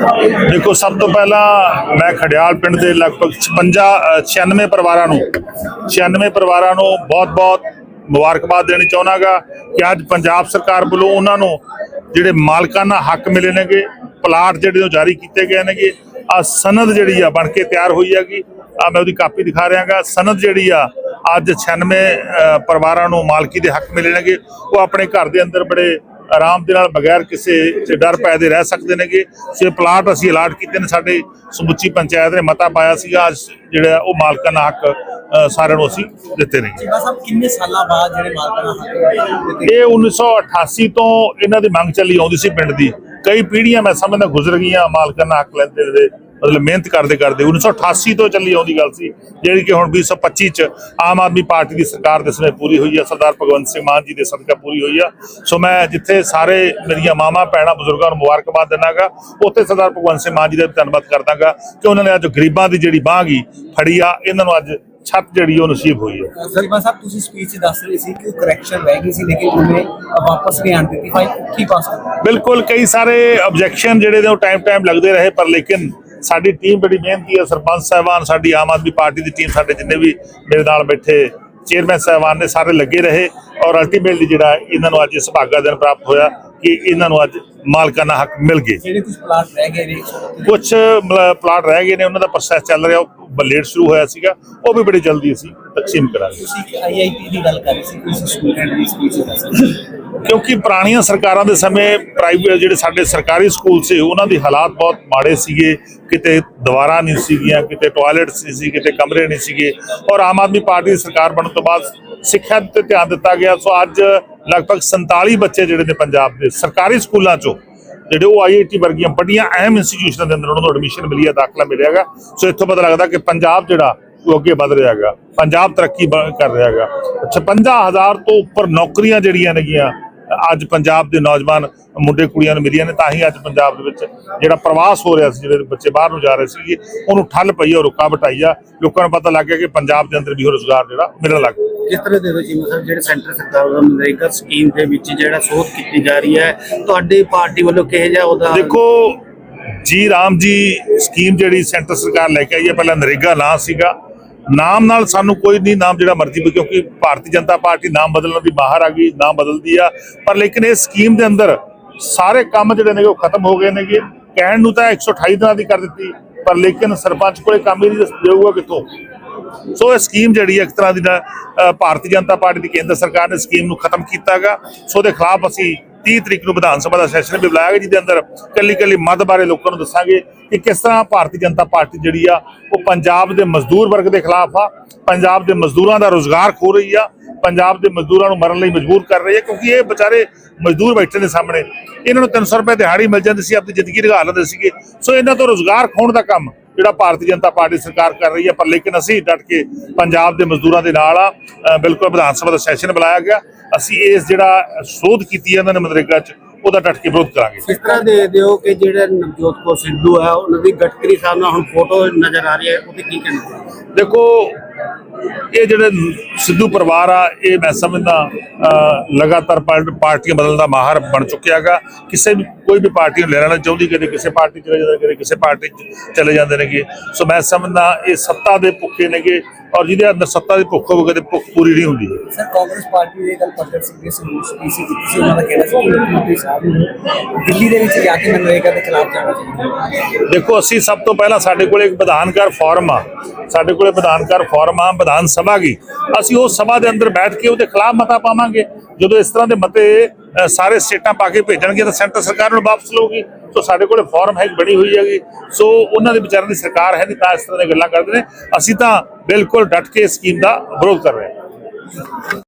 ਦੇਖੋ ਸਭ ਤੋਂ ਪਹਿਲਾਂ ਮੈਂ ਖੜਿਆਲ ਪਿੰਡ ਦੇ ਲਗਭਗ 56 ਅ, 96 ਪਰਿਵਾਰਾਂ ਨੂੰ 96 ਪਰਿਵਾਰਾਂ ਨੂੰ ਬਹੁਤ-ਬਹੁਤ ਮੁਬਾਰਕਬਾਦ ਦੇਣੀ ਚਾਹਣਾਗਾ ਕਿ ਅੱਜ ਪੰਜਾਬ ਸਰਕਾਰ ਵੱਲੋਂ ਉਹਨਾਂ ਨੂੰ ਜਿਹੜੇ ਮਾਲਕਾਨਾ ਹੱਕ ਮਿਲੇ ਨੇਗੇ ਪਲਾਟ ਜਿਹੜੇ ਉਹ ਜਾਰੀ ਕੀਤੇ ਗਏ ਨੇਗੇ ਆ ਸਨਦ ਜਿਹੜੀ ਆ ਬਣ ਕੇ ਤਿਆਰ ਹੋਈ ਹੈਗੀ। ਆ ਮੈਂ ਉਹਦੀ ਕਾਪੀ ਦਿਖਾ ਰਿਹਾਗਾ। ਸਨਦ ਜਿਹੜੀ ਆ ਅੱਜ 96 ਪਰਿਵਾਰਾਂ ਨੂੰ ਮਾਲਕੀ ਦੇ ਹੱਕ ਮਿਲੇ ਨੇਗੇ। ਉਹ ਆਪਣੇ ਘਰ ਦੇ ਅੰਦਰ ਬੜੇ ਆਰਾਮ ਦੇ ਨਾਲ ਬਗੈਰ ਕਿਸੇ ਤੇ ਡਰ ਪੈ ਦੇ ਰਹਿ ਸਕਦੇ ਨੇਗੇ। ਸੇ ਪਲਾਟ ਅਸੀਂ ਅਲਾਟ ਕੀਤੇ ਨੇ ਸਾਡੇ ਸਮੁੱਚੀ ਪੰਚਾਇਤ ਨੇ ਮਤਾ ਪਾਇਆ ਸੀਗਾ। ਅੱਜ ਜਿਹੜਾ ਉਹ ਮਾਲਕਾਨਾ ਹੱਕ ਅ, ਸਾਰਿਆਂ ਨੂੰ ਅਸੀਂ ਦਿੱਤੇ ਨੇ। ਚੀਮਾ ਸਾਹਿਬ ਕਿੰਨੇ ਸਾਲਾਂ ਬਾਅਦ ਜਿਹੜੇ ਮਾਲਕਾਂ ਦਾ ਹੱਕ ਦਿੱਤੇ ਇਹ 1988 ਤੋਂ ਇਹਨਾਂ ਦੀ ਮੰਗ ਚੱਲੀ ਆਉਂਦੀ ਸੀ ਪਿੰਡ ਦੀ। ਕਈ ਪੀੜ੍ਹੀਆਂ ਮੈਂ ਸਮਝਦਾ ਗੁਜ਼ਰ ਗਈਆਂ ਮਾਲਕਾਨਾ ਹੱਕ ਲੈਂਦੇ ਦੇ ਮਤਲਬ ਮਿਹਨਤ ਕਰਦੇ ਕਰਦੇ 1988 ਤੋਂ ਚੱਲੀ ਆਉਂਦੀ ਗੱਲ ਸੀ ਜਿਹੜੀ ਕਿ ਹੁਣ 2025 ਚ ਆਮ ਆਦਮੀ ਪਾਰਟੀ ਦੀ ਸਰਕਾਰ ਦੇ ਸਮੇਂ ਪੂਰੀ ਹੋਈ ਆ ਸਰਦਾਰ ਭਗਵੰਤ ਸਿੰਘ ਮਾਨ ਜੀ ਦੇ ਸਦਕਾ ਪੂਰੀ ਹੋਈ ਆ। ਸੋ ਮੈਂ ਜਿੱਥੇ ਸਾਰੇ ਮੇਰੀਆਂ ਮਾਮਾ ਭੈਣਾਂ ਬਜ਼ੁਰਗਾਂ ਨੂੰ ਮੁਬਾਰਕਬਾਦ ਦਿੰਦਾਗਾ ਉੱਥੇ ਸਰਦਾਰ ਭਗਵੰਤ ਸਿੰਘ ਮਾਨ ਜੀ ਦਾ ਵੀ ਧੰਨਵਾਦ ਕਰਦਾਗਾ ਕਿ ਉਹਨਾਂ ਨੇ ਅੱਜ ਗਰੀਬਾਂ ਦੀ ਜਿਹੜੀ ਬਾਂਹ ਗੀ ਫੜੀ ਆ ਇਹਨਾਂ ਨੂੰ ਅੱਜ ਛੱਤ ਜਿਹੜੀ ਉਹ ਨਸੀਬ ਹੋਈ ਹੈ ਚੀਮਾ ਸਾਹਿਬ ਤੁਸੀਂ ਸਪੀਚ ਦੱਸ ਰਹੇ ਸੀ ਕਿ ਕਰੈਕਸ਼ਨ ਰਹਿ ਗਈ ਸੀ ਲੇਕਿਨ ਉਹਨੇ ਵਾਪਸ ਨਹੀਂ ਆਣ ਦਿੱਤੀ। ਫਾਈਲ ਉੱਠੀ ਪਾਸ ਬਿਲਕੁਲ ਕਈ ਸਾਰੇ ਆਬਜੈਕਸ਼ਨ ਜਿਹੜੇ ਨੇ ਉਹ ਟਾਈਮ ਟਾਈਮ ਲੱਗਦੇ ਰਹੇ ਪਰ ਲੇਕਿਨ ਸਾਡੀ ਟੀਮ ਬੜੀ ਮਿਹਨਤੀ ਹੈ ਸਰਪੰਚ ਸਾਹਿਬਾਨ ਸਾਡੀ ਆਮ ਆਦਮੀ ਪਾਰਟੀ ਦੀ ਟੀਮ ਸਾਡੇ ਜਿੰਨੇ ਵੀ ਮੇਰੇ ਨਾਲ ਬੈਠੇ ਚੇਅਰਮੈਨ ਸਾਹਿਬਾਨ ਨੇ ਸਾਰੇ ਲੱਗੇ ਰਹੇ ਔਰ ਅਲਟੀਮੇਟਲੀ ਜਿਹੜਾ ਇਹਨਾਂ ਨੂੰ ਅੱਜ ਇਸ ਸੁਭਾਗਾ ਦਿਨ ਪ੍ਰਾਪਤ ਹੋਇਆ ਕਿ ਇਹਨਾਂ ਨੂੰ ਅੱਜ ਮਾਲਕਾਨਾ ਹੱਕ ਮਿਲ ਗਏ ਜਿਹੜੇ ਕੁਝ ਪਲਾਟ ਰਹਿ ਗਏ ਨੇ? ਕੁਝ ਪਲਾਟ ਰਹਿ ਗਏ ਨੇ ਉਹਨਾਂ ਦਾ ਪ੍ਰੋਸੈਸ ਚੱਲ ਰਿਹਾ ਉਹ ਲੇਟ ਸ਼ੁਰੂ ਹੋਇਆ ਸੀਗਾ ਉਹ ਵੀ ਬੜੀ ਜਲਦੀ ਅਸੀਂ ਤਕਸੀਮ ਕਰਾਂਗੇ। ਤੁਸੀਂ ਆਈਆਈਟੀ ਦੀ ਗੱਲ ਕਰ ਰਹੇ ਸੀ ਤੁਸੀਂ ਸਟੂਡੈਂਟ ਦੀ ਸਪੀਚ ਦੱਸ ਰਹੇ ਸੀ ਕਿਉਂਕਿ ਪੁਰਾਣੀਆਂ ਸਰਕਾਰਾਂ ਦੇ ਸਮੇਂ ਪ੍ਰਾਈਵੇਟ ਜਿਹੜੇ ਸਾਡੇ ਸਰਕਾਰੀ ਸਕੂਲ ਸੀ, ਉਹਨਾਂ ਦੀ ਹਾਲਾਤ ਬਹੁਤ ਮਾੜੇ ਸੀਗੇ। ਕਿਤੇ ਦੀਵਾਰਾਂ ਨਹੀਂ ਸੀਗੀਆਂ, ਕਿਤੇ ਟਾਇਲਟਸ ਨਹੀਂ ਸੀ, ਕਿਤੇ ਕਮਰੇ ਨਹੀਂ ਸੀਗੇ। ਔਰ ਆਮ ਆਦਮੀ ਪਾਰਟੀ ਦੀ ਸਰਕਾਰ ਬਣਨ ਤੋਂ ਬਾਅਦ ਸਿੱਖਿਆ ਤੇ ਧਿਆਨ ਦਿੱਤਾ ਗਿਆ। ਸੋ ਅੱਜ ਲਗਭਗ 47 ਬੱਚੇ ਜਿਹੜੇ ਨੇ ਪੰਜਾਬ ਦੇ ਸਰਕਾਰੀ ਸਕੂਲਾਂ ਚੋਂ, ਜਿਹੜੇ ਉਹ ਆਈਆਈਟੀ ਵਰਗੀਆਂ ਵੱਡੀਆਂ ਅਹਿਮ ਇੰਸਟੀਟਿਊਸ਼ਨਾਂ ਦੇ ਅੰਦਰ ਉਹਨਾਂ ਨੂੰ ਐਡਮਿਸ਼ਨ ਮਿਲੀ ਹੈ, ਦਾਖਲਾ ਮਿਲਿਆਗਾ ਸੋ ਇੱਥੋਂ ਪਤਾ ਲੱਗਦਾ ਕਿ ਪੰਜਾਬ ਜਿਹੜਾ ਉਹ ਅੱਗੇ ਵਧ ਰਿਹਾ ਹੈਗਾ। ਪੰਜਾਬ ਤਰੱਕੀ ਕਰ ਰਿਹਾ ਹੈਗਾ। 56000 ਤੋਂ ਉੱਪਰ ਨੌਕਰੀਆਂ ਜਿਹੜੀਆਂ ਨੇਗੀਆਂ ਅੱਜ ਪੰਜਾਬ ਦੇ ਨੌਜਵਾਨ ਮੁੰਡੇ ਕੁੜੀਆਂ ਨੂੰ ਮਿਲੀਆਂ ਨੇ ਤਾਂ ਹੀ ਅੱਜ ਪੰਜਾਬ ਦੇ ਵਿੱਚ ਜਿਹੜਾ ਪ੍ਰਵਾਸ ਹੋ ਰਿਹਾ ਸੀ ਜਿਹੜੇ ਬੱਚੇ ਬਾਹਰ ਨੂੰ ਜਾ ਰਹੇ ਸੀਗੇ ਉਹਨੂੰ ਠੱਲ ਪਈ ਔਰ ਰੁਕਾਵਟ ਆਈ ਆ। ਲੋਕਾਂ ਨੂੰ ਪਤਾ ਲੱਗ ਗਿਆ ਕਿ ਪੰਜਾਬ ਦੇ ਅੰਦਰ ਵੀ ਰੋਜ਼ਗਾਰ ਜਿਹੜਾ ਮਿਲਣ ਲੱਗ ਗਿਆ ਕਿਸ ਤਰ੍ਹਾਂ ਦੇ ਜੀ ਮਤਲਬ ਜਿਹੜੇ ਸੈਂਟਰ ਸਰਕਾਰ ਵੱਲੋਂ ਨਰੇਗਾ ਸਕੀਮ ਦੇ ਵਿੱਚ ਜਿਹੜਾ ਸੋਧ ਕੀਤੀ ਜਾ ਰਹੀ ਹੈ ਤੁਹਾਡੀ ਪਾਰਟੀ ਵੱਲੋਂ ਕਿਹੋ ਜਿਹਾ ਉਹਦਾ ਦੇਖੋ ਜੀ ਰਾਮ ਜੀ ਸਕੀਮ ਜਿਹੜੀ ਸੈਂਟਰ ਸਰਕਾਰ ਲੈ ਕੇ ਆਈ ਹੈ ਪਹਿਲਾਂ ਨਰੇਗਾ ਨਾਂ ਸੀਗਾ ਨਾਮ ਨਾਲ ਸਾਨੂੰ ਕੋਈ ਨਹੀਂ ਨਾਮ ਜਿਹੜਾ ਮਰਜ਼ੀ ਕਿਉਂਕਿ ਭਾਰਤੀ ਜਨਤਾ ਪਾਰਟੀ ਨਾਮ ਬਦਲਣ ਦੀ ਬਾਹਰ ਆ ਗਈ ਨਾਮ ਬਦਲਦੀ ਆ। ਪਰ ਲੇਕਿਨ ਇਹ ਸਕੀਮ ਦੇ ਅੰਦਰ ਸਾਰੇ ਕੰਮ ਜਿਹੜੇ ਨੇ ਉਹ ਖਤਮ ਹੋ ਗਏ ਨੇਗੇ। ਕਹਿਣ ਨੂੰ ਤਾਂ 128 ਦਿਨਾਂ ਦੀ ਕਰ ਦਿੱਤੀ ਪਰ ਲੇਕਿਨ ਸਰਪੰਚ ਕੋਲੇ ਕੰਮ ਹੀ ਨਹੀਂ ਦੇਊਗਾ ਕਿੱਥੋਂ? ਸੋ ਇਹ ਸਕੀਮ ਜਿਹੜੀ ਹੈ ਇੱਕ ਤਰ੍ਹਾਂ ਦੀ ਨਾ, ਭਾਰਤੀ ਜਨਤਾ ਪਾਰਟੀ ਦੀ ਕੇਂਦਰ ਸਰਕਾਰ ਨੇ ਸਕੀਮ ਨੂੰ ਖਤਮ ਕੀਤਾਗਾ। ਸੋ ਉਹਦੇ ਖਿਲਾਫ ਅਸੀਂ 30 ਤਰੀਕ ਨੂੰ ਵਿਧਾਨ ਸਭਾ ਦਾ ਸੈਸ਼ਨ ਵੀ ਬੁਲਾਇਆ ਗਿਆ ਜਿਹਦੇ ਅੰਦਰ ਕੱਲੀ ਕੱਲੀ ਮਦ ਬਾਰੇ ਲੋਕਾਂ ਨੂੰ ਦੱਸਾਂਗੇ ਕਿ ਕਿਸ ਤਰ੍ਹਾਂ ਭਾਰਤੀ ਜਨਤਾ ਪਾਰਟੀ ਜਿਹੜੀ ਆ, ਉਹ ਪੰਜਾਬ ਦੇ ਮਜ਼ਦੂਰ ਵਰਗ ਦੇ ਖਿਲਾਫ ਆ, ਪੰਜਾਬ ਦੇ ਮਜ਼ਦੂਰਾਂ ਦਾ ਰੋਜ਼ਗਾਰ ਖੋ ਰਹੀ ਆ, ਪੰਜਾਬ ਦੇ ਮਜ਼ਦੂਰਾਂ ਨੂੰ ਮਰਨ ਲਈ ਮਜਬੂਰ ਕਰ ਰਹੀ ਹੈ ਕਿਉਂਕਿ ਇਹ ਵਿਚਾਰੇ ਮਜ਼ਦੂਰ ਬੈਠੇ ਨੇ ਸਾਹਮਣੇ। ਇਹਨਾਂ ਨੂੰ 300 ਰੁਪਏ ਦਿਹਾੜੀ ਮਿਲ ਜਾਂਦੀ ਸੀ, ਆਪਣੀ ਜ਼ਿੰਦਗੀ ਲਗਾ ਲੈਂਦੇ ਸੀਗੇ। ਸੋ ਇਹਨਾਂ ਤੋਂ ਰੋਜ਼ਗਾਰ ਖੋਣ ਦਾ ਕੰਮ ਜਿਹੜਾ ਭਾਰਤੀ ਜਨਤਾ ਪਾਰਟੀ ਸਰਕਾਰ ਕਰ ਰਹੀ ਹੈ ਪਰ ਲੇਕਿਨ ਅਸੀਂ ਡਟ ਕੇ ਪੰਜਾਬ ਦੇ ਮਜ਼ਦੂਰਾਂ ਦੇ ਨਾਲ ਆ। ਬਿਲਕੁਲ ਵਿਧਾਨ ਸਭਾ ਦਾ ਸੈਸ਼ਨ ਬੁਲਾਇਆ ਗਿਆ। ਅਸੀਂ ਇਸ ਜਿਹੜਾ ਸੋਧ ਕੀਤੀ ਹੈ ਇਹਨਾਂ ਨੇ ਮਨਰੇਗਾ 'ਚ ਉਹਦਾ ਡਟ ਕੇ ਵਿਰੋਧ ਕਰਾਂਗੇ। ਕਿਸ ਤਰ੍ਹਾਂ ਦੇ ਦਿਓ ਕਿ ਜਿਹੜੇ ਨਵਜੋਤ ਕੌਰ ਸਿੱਧੂ ਹੈ ਉਹਨਾਂ ਦੀ ਗਟਕਰੀ ਸਾਹਿਬ ਨਾਲ ਹੁਣ ਫੋਟੋ ਨਜ਼ਰ ਆ ਰਹੀ ਹੈ ਉਹਦੇ ਕੀ ਕਹਿੰਦੇ ਦੇਖੋ ਇਹ ਜਿਹੜੇ ਸਿੱਧੂ ਪਰਿਵਾਰ ਆ ਇਹ ਮੈਂ ਸਮਝਦਾ ਲਗਾਤਾਰ ਪਾਰ- ਪਾਰਟੀਆਂ ਬਦਲਣ ਦਾ ਮਾਹਰ ਬਣ ਚੁੱਕਿਆ ਹੈਗਾ। ਕਿਸੇ ਵੀ ਕੋਈ ਵੀ ਪਾਰਟੀ ਨੂੰ ਲੈਣਾ ਚਾਹੁੰਦੀ ਕਦੇ ਕਿਸੇ ਪਾਰਟੀ ਚਲੇ ਜਾਂਦੇ ਕਦੇ ਕਿਸੇ ਪਾਰਟੀ ਚਲੇ ਜਾਂਦੇ ਨੇਗੇ। ਸੋ ਮੈਂ ਸਮਝਦਾ ਇਹ ਸੱਤਾ ਦੇ ਭੁੱਖੇ ਨੇਗੇ ਔਰ ਜਿਹਦੇ ਅੰਦਰ ਸੱਤਾ ਦੀ ਭੁੱਖ ਹੋਵੇ ਕਦੇ ਭੁੱਖ ਪੂਰੀ ਨਹੀਂ ਹੁੰਦੀ। ਸਰ ਕਾਂਗਰਸ ਪਾਰਟੀ ਦੇ ਗੱਲ ਪ੍ਰਗਟ ਸਿੰਘ ਦੇ ਸਪੀਚ ਕੀਤੀ ਸੀ ਉਹਨਾਂ ਦਾ ਕਹਿਣਾ ਸੀ ਕਿ ਮੁੱਖ ਮੰਤਰੀ ਸਾਹਿਬ ਨੂੰ ਦਿੱਲੀ ਦੇ ਵਿੱਚ ਜਾ ਕੇ ਮਨਰੇਗਾ ਦੇ ਖਿਲਾਫ ਜਾਣਾ ਚਾਹੀਦਾ ਦੇਖੋ ਅਸੀਂ ਸਭ ਤੋਂ ਪਹਿਲਾਂ ਸਾਡੇ ਕੋਲ ਇੱਕ ਵਿਧਾਨਕਾਰ ਫੋਰਮ ਆ। ਸਾਡੇ ਕੋਲੇ ਵਿਧਾਨਕਾਰ ਫੋਰਮ ਆ ਵਿਧਾਨ ਸਭਾ ਗਈ ਅਸੀਂ ਉਹ ਸਭਾ ਦੇ ਅੰਦਰ ਬੈਠ ਕੇ ਉਹਦੇ ਖਿਲਾਫ ਮਤਾ ਪਾਵਾਂਗੇ। ਜਦੋਂ ਇਸ ਤਰ੍ਹਾਂ ਦੇ ਮਤੇ ਸਾਰੇ ਸਟੇਟਾਂ ਪਾ ਕੇ ਭੇਜਣਗੇ ਤਾਂ ਸੈਂਟਰ ਸਰਕਾਰ ਨੂੰ ਵਾਪਸ ਲਊਗੀ। ਸੋ ਸਾਡੇ ਕੋਲੇ ਫੋਰਮ ਹੈ ਬਣੀ ਹੋਈ ਹੈਗੀ। ਸੋ ਉਹਨਾਂ ਦੇ ਵਿਚਾਰਾਂ ਦੀ ਸਰਕਾਰ ਹੈ ਨਹੀਂ ਤਾਂ ਇਸ ਤਰ੍ਹਾਂ ਦੀਆਂ ਗੱਲਾਂ ਕਰਦੇ ਨੇ। ਅਸੀਂ ਤਾਂ ਬਿਲਕੁਲ ਡਟ ਕੇ ਇਸ ਸਕੀਮ ਦਾ ਵਿਰੋਧ ਕਰ ਰਹੇ ਹਾਂ।